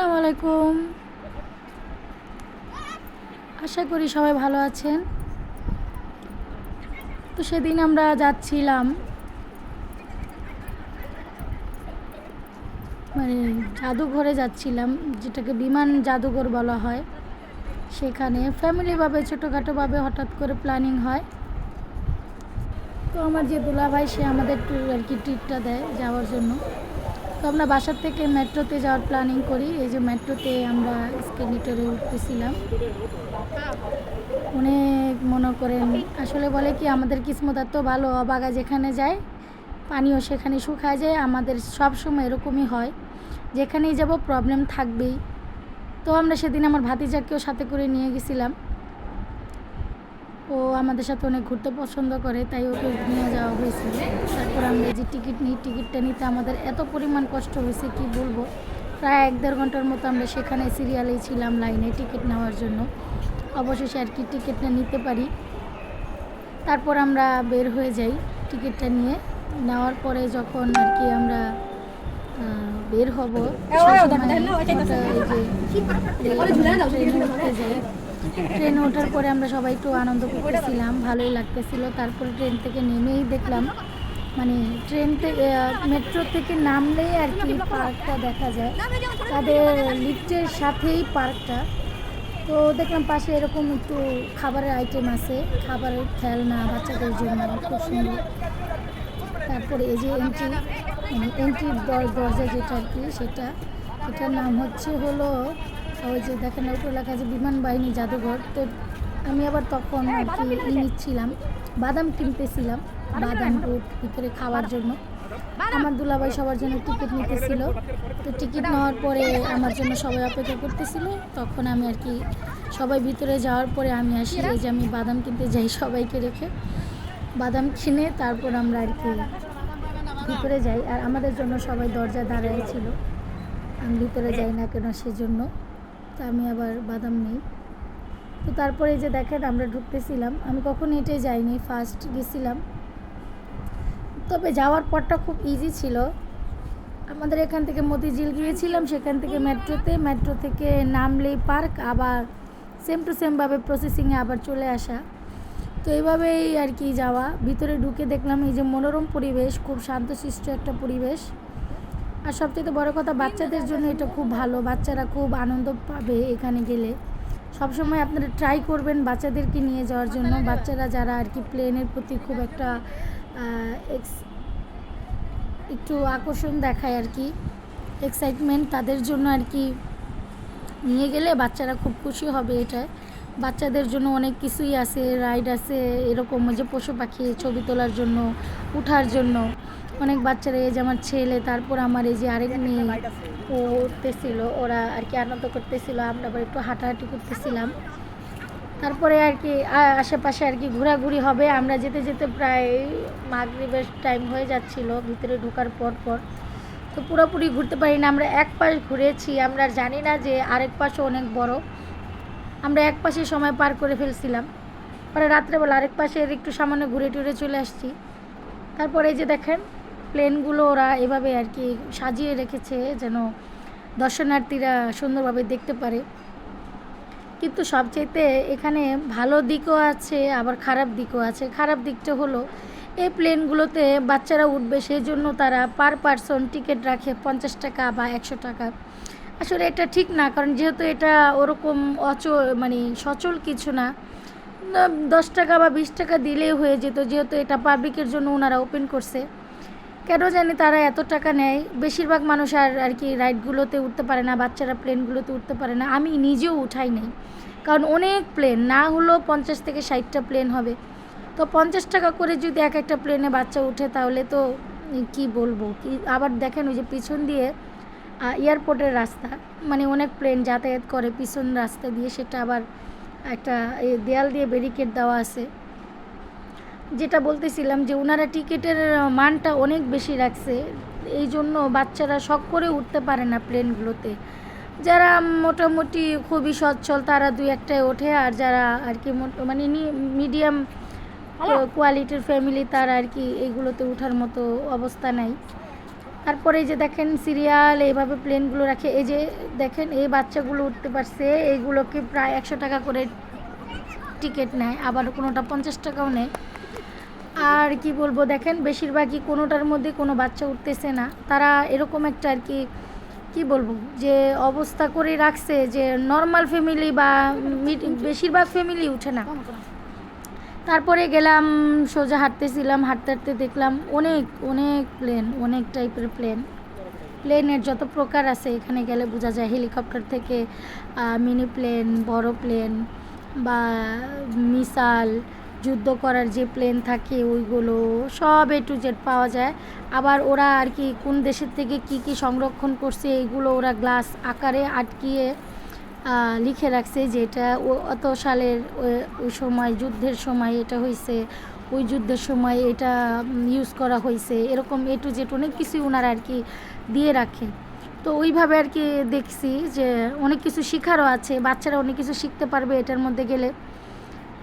আসসালামু আলাইকুম আশা করি সবাই ভালো আছেন। তো সেদিন আমরা যাচ্ছিলাম। মানে জাদুঘরে যাচ্ছিলাম, যেটাকে বিমান জাদুঘর বলা হয়। সেখানে ফ্যামিলিভাবে, ছোটোখাটোভাবে হঠাৎ করে প্ল্যানিং হয়। তো আমার যে দুলাভাই, সে আমাদের একটু আর কি ট্রিটটা দেয় যাওয়ার জন্য। তো আমরা বাসার থেকে মেট্রোতে যাওয়ার প্ল্যানিং করি। এই যে মেট্রোতে আমরা স্কেলিটরে উঠতেছিলাম। অনেক মনে করেন, আসলে বলে কি, আমাদের কিসমত এত ভালো অবাগা যেখানে যায়, পানিও সেখানে শুকায় যায়, আমাদের সব সময় এরকমই হয়। যেখানেই যাব প্রবলেম থাকবেই। তো আমরা সেদিন আমার ভাতিজাকেও সাথে করে নিয়ে গেছিলাম। ও আমাদের সাথে অনেক ঘুরতে পছন্দ করে তাই ওকে নিয়ে যাওয়া হয়েছিল তারপর আমরা যে টিকিট নিই টিকিটটা নিতে আমাদের এত পরিমাণ কষ্ট হয়েছে কি বলব? প্রায় এক দেড় ঘণ্টার মতো আমরা সেখানে সিরিয়ালেই ছিলাম লাইনে টিকিট নেওয়ার জন্য। অবশেষে আর কি টিকিটটা নিতে পারি। তারপর আমরা বের হয়ে যাই টিকিটটা নিয়ে। নেওয়ার পরে যখন আর কি আমরা বের হব ট্রেনে ওঠার পরে আমরা সবাই একটু আনন্দ করতেছিলাম, ভালোই লাগতেছিল। তারপরে ট্রেন থেকে নেমেই দেখলাম মানে ট্রেন থেকে মেট্রো থেকে নামলেই আর কি পার্কটা দেখা যায়। তাদের লিফটের সাথেই পার্কটা। তো দেখলাম পাশে এরকম একটু খাবারের আইটেম আছে, খাবারের খেলনা, বাচ্চাদের জন্য, খুব সুন্দর। তারপরে এই যে এন্ট্রি মানে এন্ট্রি দরজা যেটা আর কি, সেটা, এটার নাম হচ্ছে হলো ওই যে দেখেন উপরে লেখা আছে বিমান বাহিনী জাদুঘর। তো আমি আবার তখন আর কি নিচ্ছিলাম বাদাম কিনতেছিলাম বাদাম দুধ ভিতরে খাওয়ার জন্য। আমার দুলাভাই সবার জন্য টিকিট নিতেছিল। তো টিকিট নেওয়ার পরে আমার জন্য সবাই অপেক্ষা করতেছিল। তখন আমি আর কি সবাই ভিতরে যাওয়ার পরে আমি আসি এই যে আমি বাদাম কিনতে যাই সবাইকে রেখে। বাদাম কিনে তারপর আমরা আর কি ভিতরে যাই। আর আমাদের জন্য সবাই দরজা দাঁড়ায় ছিল। আমি ভিতরে যাই না কেন সেজন্য। তো আমি আবার বাদাম নেই। তো তারপরে যে দেখেন আমরা ঢুকতেছিলাম। আমি কখনো এটাই যাইনি ফার্স্ট গেছিলাম। তবে যাওয়ার পরটা খুব ইজি ছিল। আমাদের এখান থেকে মতিঝিল গিয়েছিলাম, সেখান থেকে মেট্রোতে। মেট্রো থেকে নামলেই পার্ক, আবার সেম টু সেমভাবে প্রসেসিংয়ে আবার চলে আসা। তো এইভাবেই আর কি যাওয়া। ভিতরে ঢুকে দেখলাম এই যে মনোরম পরিবেশ, খুব শান্তশিষ্ট একটা পরিবেশ। আর সবচেয়ে বড় কথা, বাচ্চাদের জন্য এটা খুব ভালো। বাচ্চারা খুব আনন্দ পাবে এখানে গেলে। সবসময় আপনারা ট্রাই করবেন বাচ্চাদেরকে নিয়ে যাওয়ার জন্য। বাচ্চারা যারা আর কি প্লেনের প্রতি খুব একটা ex- একটু আকর্ষণ দেখায় আর কি এক্সাইটমেন্ট তাদের জন্য আর কি নিয়ে গেলে বাচ্চারা খুব খুশি হবে এটায় বাচ্চাদের জন্য অনেক কিছুই আছে রাইড আছে, এরকম যে পশু পাখি ছবি তোলার জন্য, উঠার জন্য। অনেক বাচ্চারা, এই যে আমার ছেলে, তারপর আমার এই যে আরেক মেয়ে, ও উঠতেছিল, ওরা আর কি আনন্দ করতেছিল, আমরা আবার একটু হাঁটাহাঁটি করতেছিলাম। তারপরে আর কি আশেপাশে আর কি ঘোরাঘুরি হবে, আমরা যেতে যেতে প্রায় মাগরিবের টাইম হয়ে যাচ্ছিল, ভিতরে ঢোকার পর পর। তো পুরোপুরি ঘুরতে পারি না, আমরা এক পাশ ঘুরেছি, আমরা জানি না যে আরেক পাশও অনেক বড়। আমরা এক পাশে সময় পার করে ফেলছিলাম, পরে রাত্রেবেলা আরেক পাশে একটু সামান্য ঘুরে টুরে চলে আসছি। তারপরে এই যে দেখেন প্লেনগুলো ওরা এভাবে আর কি সাজিয়ে রেখেছে যেন দর্শনার্থীরা সুন্দরভাবে দেখতে পারে। কিন্তু সবচাইতে এখানে ভালো দিকও আছে আবার খারাপ দিকও আছে। খারাপ দিকটা হলো এই প্লেনগুলোতে বাচ্চারা উঠবে সেই জন্য তারা পার পারসন টিকিট রাখে পঞ্চাশ টাকা বা একশো টাকা। আসলে এটা ঠিক না কারণ যেহেতু এটা ওরকম অচল মানে সচল কিছু না, দশ টাকা বা বিশ টাকা দিলেই হয়ে যেত যেহেতু এটা পাবলিকের জন্য ওনারা ওপেন করছে। কেন জানি তারা এত টাকা নেয়? বেশিরভাগ মানুষ আর আর কি রাইডগুলোতে উঠতে পারে না, বাচ্চারা প্লেনগুলোতে উঠতে পারে না। আমি নিজেও উঠাই নাই। কারণ অনেক প্লেন, না হলেও পঞ্চাশ থেকে ষাটটা প্লেন হবে। তো পঞ্চাশ টাকা করে যদি এক একটা প্লেনে বাচ্চা উঠে, তাহলে তো কি বলব? কি, আবার দেখেন ওই যে পিছন দিয়ে এয়ারপোর্টের রাস্তা। মানে অনেক প্লেন যাতায়াত করে পিছন রাস্তা দিয়ে, সেটা আবার একটা দেয়াল দিয়ে ব্যারিকেড দেওয়া আছে। যেটা বলতেছিলাম যে ওনারা টিকিটের মানটা অনেক বেশি রাখছে। এই জন্য বাচ্চারা শখ করে উঠতে পারে না প্লেনগুলোতে। যারা মোটামুটি খুবই সচ্ছল তারা দুই একটায় ওঠে। আর যারা আর কি মানে মিডিয়াম কোয়ালিটির ফ্যামিলি তারা আর কি এইগুলোতে ওঠার মতো অবস্থা নাই। তারপরে যে দেখেন সিরিয়াল এইভাবে প্লেনগুলো রাখে। এই যে দেখেন এই বাচ্চাগুলো উঠতে পারছে এইগুলোকে প্রায় একশো টাকা করে টিকিট নেয়। আবার কোনোটা পঞ্চাশ টাকাও নেয়। আর কি বলব, দেখেন বেশিরভাগই কোনোটার মধ্যে কোনো বাচ্চা উঠতেছে না। তারা এরকম একটা আর কি কি বলব, যে অবস্থা করে রাখছে যে নর্মাল ফ্যামিলি বা বেশিরভাগ ফ্যামিলি উঠে না। তারপরে গেলাম, সোজা হাঁটতেছিলাম, হাঁটতে হাঁটতে দেখলাম অনেক অনেক প্লেন অনেক টাইপের প্লেন প্লেনের যত প্রকার আছে, এখানে গেলে বোঝা যায় হেলিকপ্টার থেকে মিনি প্লেন বড় প্লেন বা মিসাইল যুদ্ধ করার যে প্লেন থাকে, ওইগুলো সব এ টু জেড পাওয়া যায়। আবার ওরা আর কি কোন দেশের থেকে কি কি সংরক্ষণ করছে, এইগুলো ওরা গ্লাস আকারে আটকিয়ে লিখে রাখছে যে এটা অত সালের ওই সময় যুদ্ধের সময় এটা হয়েছে ওই যুদ্ধের সময় এটা ইউজ করা হয়েছে এরকম এ টু জেড অনেক কিছুই ওনারা আর কি দিয়ে রাখে। তো ওইভাবে আর কি দেখছি যে অনেক কিছু শেখারও আছে, বাচ্চারা অনেক কিছু শিখতে পারবে এটার মধ্যে গেলে।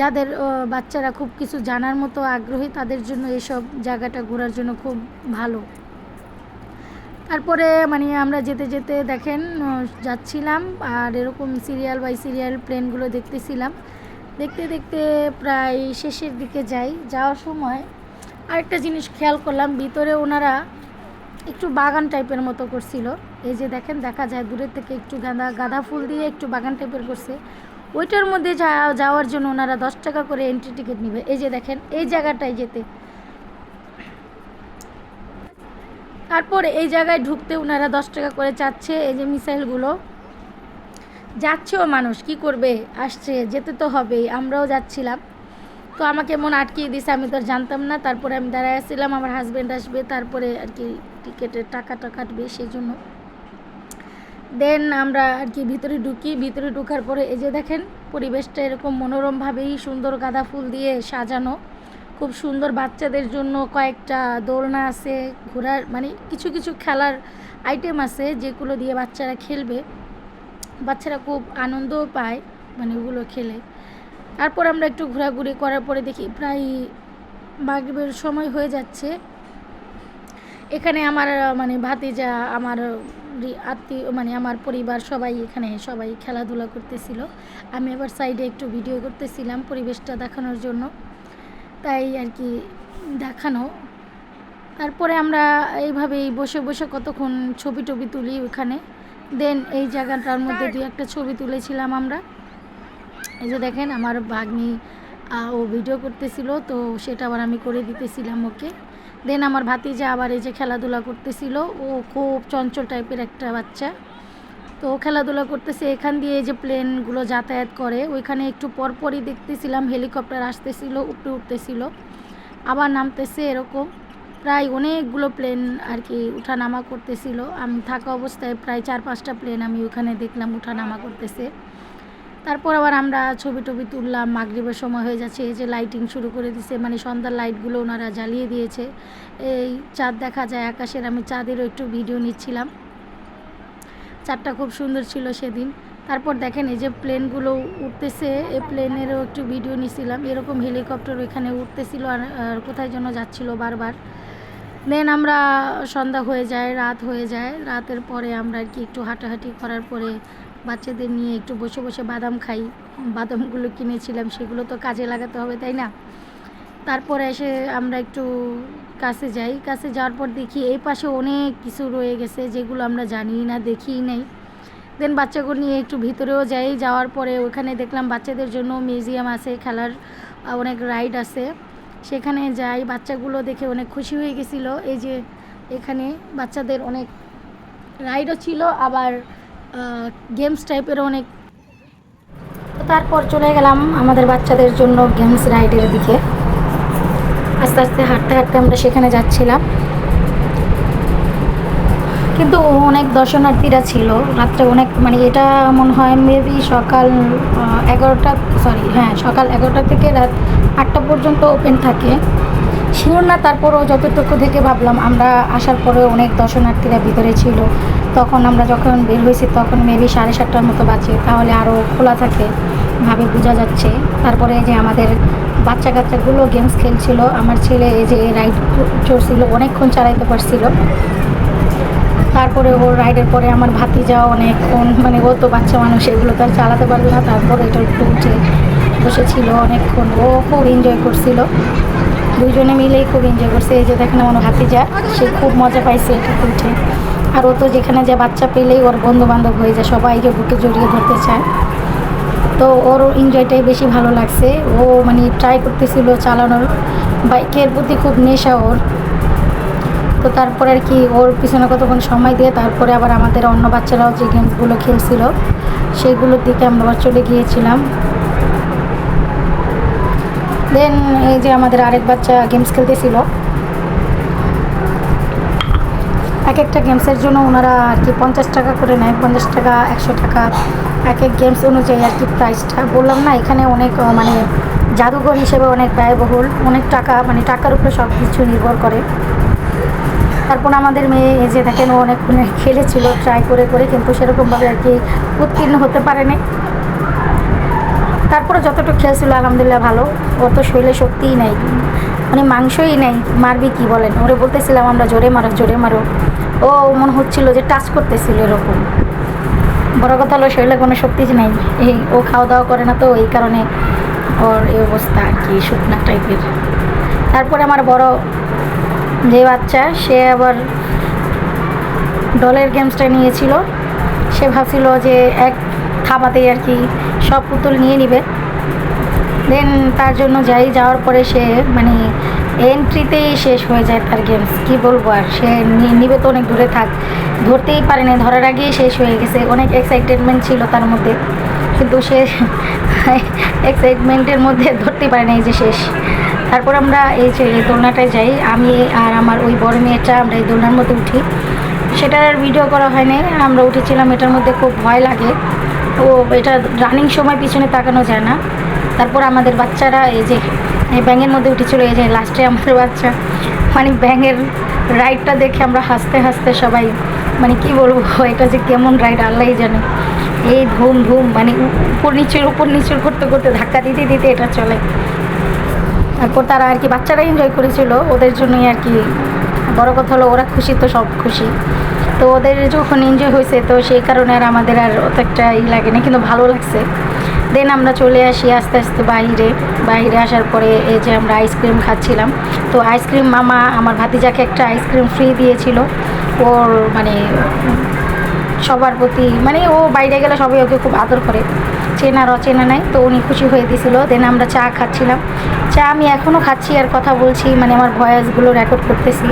যাদের বাচ্চারা খুব কিছু জানার মতো আগ্রহী, তাদের জন্য এসব জায়গাটা ঘোরার জন্য খুব ভালো। তারপরে মানে আমরা যেতে যেতে দেখেন যাচ্ছিলাম আর এরকম সিরিয়াল বাই সিরিয়াল প্লেনগুলো দেখতেছিলাম। দেখতে দেখতে প্রায় শেষের দিকে যাই। যাওয়ার সময় আরেকটা জিনিস খেয়াল করলাম, ভিতরে ওনারা একটু বাগান টাইপের মতো করছিল। এই যে দেখেন, দেখা যায় দূরের থেকে একটু গাঁদা গাঁদা ফুল দিয়ে একটু বাগান টাইপের করছে। ওইটার মধ্যে যাওয়ার জন্য ওনারা দশ টাকা করে এন্ট্রি টিকিট নেবে। এই যে দেখেন, এই জায়গাটায় যেতে। তারপরে এই জায়গায় ঢুকতে ওনারা দশ টাকা করে চাচ্ছে, এই যে মিসাইলগুলো। যাচ্ছেও মানুষ, কি করবে? আসছে, যেতে তো হবেই, আমরাও যাচ্ছিলাম। তো আমাকে মন আটকিয়ে দিছে আমি তো আর জানতাম না। তারপরে আমি দাঁড়ায় আসছিলাম, আমার হাজব্যান্ড আসবে, তারপরে আর কি টিকিটের টাকাটা কাটবে, সেই জন্য। দেন আমরা আর কি ভিতরে ঢুকি, ভিতরে ঢোকার পরে এই যে দেখেন, পরিবেশটা এরকম মনোরমভাবেই সুন্দর গাঁদা ফুল দিয়ে সাজানো। খুব সুন্দর বাচ্চাদের জন্য কয়েকটা দোলনা আছে, ঘোরার মানে কিছু কিছু খেলার আইটেম আছে যেগুলো দিয়ে বাচ্চারা খেলবে। বাচ্চারা খুব আনন্দও পায় মানে ওগুলো খেলে। তারপর আমরা একটু ঘোরাঘুরি করার পরে দেখি প্রায় মাগরিবের সময় হয়ে যাচ্ছে। এখানে আমার মানে ভাতিজা আমার আত্মীয় মানে আমার পরিবার সবাই এখানে সবাই খেলাধুলা করতেছিল। আমি আবার সাইডে একটু ভিডিও করতেছিলাম পরিবেশটা দেখানোর জন্য। তাই আর কি দেখানো। তারপরে আমরা এইভাবেই বসে বসে কতক্ষণ ছবি টবি তুলি ওখানে। দেন এই জায়গাটার মধ্যে দুই একটা ছবি তুলেছিলাম আমরা। এই যে দেখেন আমার ভাগ্নি ও ভিডিও করতেছিল তো সেটা আবার আমি করে দিতেছিলাম ওকে। দেন আমার ভাতিজা আবার এই যে খেলাধুলা করতেছিল। ও খুব চঞ্চল টাইপের একটা বাচ্চা। তো খেলাধুলা করতেছে, এখান দিয়ে যে প্লেনগুলো যাতায়াত করে, ওইখানে একটু পরপরই দেখতেছিলাম হেলিকপ্টার আসতেছিল, উপরে উঠতেছিল। আবার নামতেছে এরকম। প্রায় অনেকগুলো প্লেন আর কি উঠানামা করতেছিল। আমি থাকা অবস্থায় প্রায় চার পাঁচটা প্লেন আমি ওখানে দেখলাম উঠানামা করতেছে। তারপর আবার আমরা ছবি টবি তুললাম, মাগরিবের সময় হয়ে যাচ্ছে, এই যে লাইটিং শুরু করে দিছে মানে সন্ধ্যার লাইটগুলো ওনারা জ্বালিয়ে দিয়েছে। এই চাঁদ দেখা যায় আকাশের, আমি চাঁদেরও একটু ভিডিও নিচ্ছিলাম। চাঁদটা খুব সুন্দর ছিল সেদিন। তারপর দেখেন এই যে প্লেনগুলো উঠতেছে, এই প্লেনেরও একটু ভিডিও নিছিলাম এরকম হেলিকপ্টার ওইখানে উঠতেছিল আর কোথায় যেন যাচ্ছিল বারবার। দেন আমরা সন্ধ্যা হয়ে যায়, রাত হয়ে যায়। রাতের পরে আমরা আর কি একটু হাঁটাহাঁটি করার পরে বাচ্চাদের নিয়ে একটু বসে বসে বাদাম খাই। বাদামগুলো কিনেছিলাম, সেগুলো তো কাজে লাগাতে হবে, তাই না? তারপরে এসে আমরা একটু কাছে যাই। কাছে যাওয়ার পর দেখি এই পাশে অনেক কিছু রয়ে গেছে, যেগুলো আমরা জানি না, দেখিই নাই। দেন বাচ্চাগুলো নিয়ে একটু ভিতরেও যাই। যাওয়ার পরে ওখানে দেখলাম বাচ্চাদের জন্য মিউজিয়াম আছে, খেলার অনেক রাইড আছে। সেখানে যাই, বাচ্চাগুলো দেখে অনেক খুশি হয়ে গেছিল। এই যে এখানে বাচ্চাদের অনেক রাইডও ছিল, আবার গেমস টাইপের অনেক। তারপর চলে গেলাম আমাদের বাচ্চাদের জন্য গেমস রাইডের দিকে। আস্তে আস্তে হাঁটতে হাঁটতে আমরা সেখানে যাচ্ছিলাম। কিন্তু অনেক দর্শনার্থীরা ছিল। রাত্রে অনেক মানে এটা মনে হয় মেবি সকাল এগারোটা সরি হ্যাঁ সকাল এগারোটা থেকে রাত আটটা পর্যন্ত ওপেন থাকে। শিওর না, তারপরও যতটুকু থেকে ভাবলাম, আমরা আসার পরে অনেক দর্শনার্থীরা ভিতরে ছিল। তখন আমরা যখন বের হয়েছি, তখন মেবি সাড়ে সাতটার মতো বাজে, তাহলে আরও খোলা থাকে, ভাবে বোঝা যাচ্ছে। তারপরে যে আমাদের বাচ্চা কাচ্চাগুলো গেমস খেলছিল, আমার ছেলে এই যে রাইড চড়ছিল অনেকক্ষণ চালাইতে পারছিল। তারপরে ওর রাইডের পরে আমার ভাতি যাওয়া অনেকক্ষণ মানে ও তো বাচ্চা মানুষ, এগুলো তো আর চালাতে পারবে না। তারপরে এটা একটু উঠে বসেছিল অনেকক্ষণ, ও খুব এনজয় করছিল। দুজনে মিলেই খুব এনজয় করছে। এই যে দেখেন আমার ভাতিজা, সে খুব মজা পাইছে এটাতে উঠে আর ও তো যেখানে যে বাচ্চা পেলেই ওর বন্ধু বান্ধব হয়ে যায়, সবাইকে বুকে জড়িয়ে ধরতে চায়। তো ওর এনজয়টাই বেশি ভালো লাগছে। ও মানে ট্রাই করতেছিল চালানোর। বাইকের প্রতি খুব নেশা ওর। তো তারপরে আর কি ওর পিছনে কতক্ষণ সময় দিয়ে তারপরে আবার আমাদের অন্য বাচ্চারাও যে গেমসগুলো খেলছিল, সেইগুলোর দিকে আমরা চলে গিয়েছিলাম। দেন এই যে আমাদের আরেক বাচ্চা গেমস খেলতেছিল। এক একটা গেমসের জন্য ওনারা আর কি পঞ্চাশ টাকা করে নেয়, পঞ্চাশ টাকা, একশো টাকা। এক এক গেমস অনুযায়ী আর কি প্রাইসটা বললাম না, এখানে অনেক মানে জাদুঘর হিসেবে অনেক ব্যয়বহুল, অনেক টাকা মানে টাকার উপরে সব কিছু নির্ভর করে। তারপর আমাদের মেয়ে, এই যে দেখেন, ও অনেকক্ষণ খেলেছিল ট্রাই করে করে, কিন্তু সেরকমভাবে আর কি উত্তীর্ণ হতে পারেনি। তারপরে যতটুকু খেলছিল আলহামদুলিল্লাহ ভালো। ওর তো শরীরে শক্তিই নেই। মানে মাংসই নেই। মারবি কি বলেন? ওরে বলতেছিলাম আমরা, জোরে মারো জোরে মারো। ও মনে হচ্ছিল যে টাচ করতেছিল এরকম। বড় কথা হলো, শরীরে কোনো শক্তি নেই। এই ও খাওয়া দাওয়া করে না তো, এই কারণে ওর এই অবস্থা আর কি, শুকনা টাইপের। তারপরে আমার বড় যে বাচ্চা, সে আবার ডলের গেমসটা নিয়েছিল। সে ভাবছিল যে এক থাবাতেই আর কি সব পুতুল নিয়ে নিবে। দেন তার জন্য যাই, যাওয়ার পরে সে মানে এন্ট্রিতেই শেষ হয়ে যায় তার গেমস কি বলব আর? সে নিবে তো অনেক দূরে থাক, ধরতেই পারে না ধরার আগেই শেষ হয়ে গেছে। অনেক এক্সাইটেডমেন্ট ছিল তার মধ্যে, কিন্তু সে এক্সাইটমেন্টের মধ্যে ধরতে পারে না এই যে শেষ। তারপর আমরা এই যে এই দোলনাটায় যাই, আমি আর আমার ওই বড় মেয়েটা আমরা এই দোলনার মধ্যে উঠি। সেটার ভিডিও করা হয়নি আমরা উঠেছিলাম, এটার মধ্যে খুব ভয় লাগে। ও এটা রানিং সময় পিছনে তাকানো যায় না। তারপর আমাদের বাচ্চারা এই যে, এই ব্যাঙের মধ্যে উঠেছিল এই যে লাস্টে আমাদের বাচ্চা। মানে ব্যাঙের রাইডটা দেখে আমরা হাসতে হাসতে সবাই মানে কি বলব, এটা যে কেমন রাইড আল্লাহই জানে। এই ধুম ধুম মানে উপর নিচের উপর নিচের করতে করতে ধাক্কা দিতে দিতে এটা চলে। তারপর তারা আর কি বাচ্চারা এনজয় করেছিল, ওদের জন্যই আর কি। বড় কথা হলো, ওরা খুশি তো, সব খুশি। তো ওদের যখন এনজয় হয়েছে, তো সেই কারণে আর আমাদের আর অত একটা ই লাগে না কিন্তু ভালো লাগছে। দেন আমরা চলে আসি আস্তে আস্তে বাইরে। বাইরে আসার পরে এই যে আমরা আইসক্রিম খাচ্ছিলাম। তো আইসক্রিম মামা, আমার ভাতিজাকে একটা আইসক্রিম ফ্রি দিয়েছিল। ওর মানে সবার প্রতি মানে ও বাইরে গেলে সবাই ওকে খুব আদর করে। চেনা আর অচেনা নাই, তো উনি খুশি হয়ে দিছিল। দেন আমরা চা খাচ্ছিলাম। চা আমি এখনও খাচ্ছি আর কথা বলছি মানে আমার ভয়েসগুলো রেকর্ড করতেছি।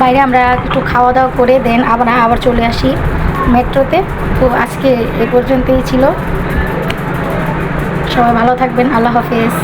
বাইরে আমরা একটু খাওয়া দাওয়া করে দেন আবার আবার চলে আসি মেট্রোতে। তো আজকে এ পর্যন্তই ছিল। সবাই ভালো থাকবেন, আল্লাহ হাফেজ।